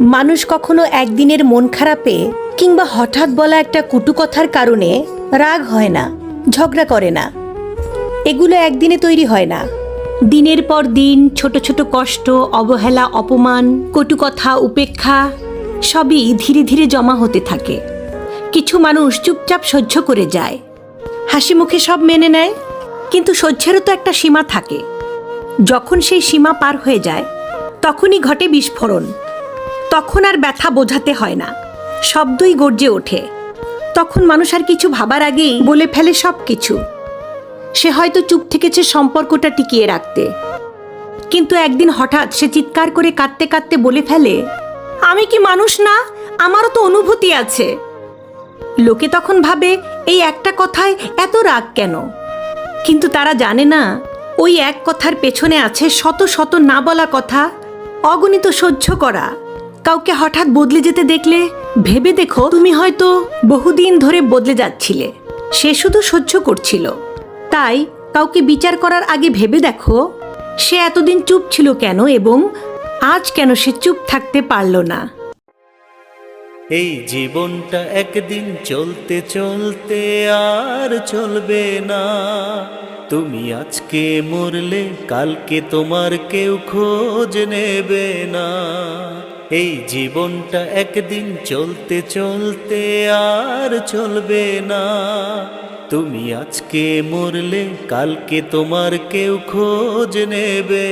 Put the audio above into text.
মানুষ কখনো একদিনের মন খারাপে কিংবা হঠাৎ বলা একটা কুটু কথার কারণে রাগ হয় না, ঝগড়া করে না। এগুলো একদিনে তৈরি হয় না। দিনের পর দিন ছোট ছোট কষ্ট, অবহেলা, অপমান কটু কথা উপেক্ষা সবই ধীরে ধীরে জমা হতে থাকে। কিছু মানুষ চুপচাপ সহ্য করে যায়। হাসি মুখে সব মেনে নেয়, কিন্তু সহ্যেরও তো একটা সীমা থাকে। যখন সেই সীমা পার হয়ে যায়, তখনই ঘটে বিস্ফোরণ। তখন আর ব্যথা বোঝাতে হয় না। শব্দই গর্জে ওঠে। তখন মানুষ আর কিছু ভাবার আগেই বলে ফেলে সব কিছু সে হয়তো চুপ থেকেছে সম্পর্কটা টিকিয়ে রাখতে। কিন্তু একদিন হঠাৎ সে চিৎকার করে কাঁদতে কাঁদতে বলে ফেলে, আমি কি মানুষ না? আমারও তো অনুভূতি আছে। লোকে তখন ভাবে, এই একটা কথায় এত রাগ কেন? কিন্তু তারা জানে না, ওই এক কথার পেছনে আছে শত শত না বলা কথা, অগণিত সহ্য করা। কাউকে হঠাৎ বদলে যেতে দেখলে ভেবে দেখো তুমি হয়তো বহুদিন ধরে বদলে যাচ্ছিলে। সে শুধু সহ্য করছিল। তাই কাউকে বিচার করার আগে ভেবে দেখো, সে এতদিন চুপ ছিল কেন এবং আজ কেন সে চুপ থাকতে পারল না? এই জীবনটা একদিন চলতে চলতে আর চলবে না। তুমি আজকে মরলে, কালকে তোমার কেউ খোঁজ নেবে না। এই জীবনটা একদিন চলতে চলতে আর চলবে না। তুমি আজকে মরলে, কালকে তোমার কেউ খোঁজ নেবে।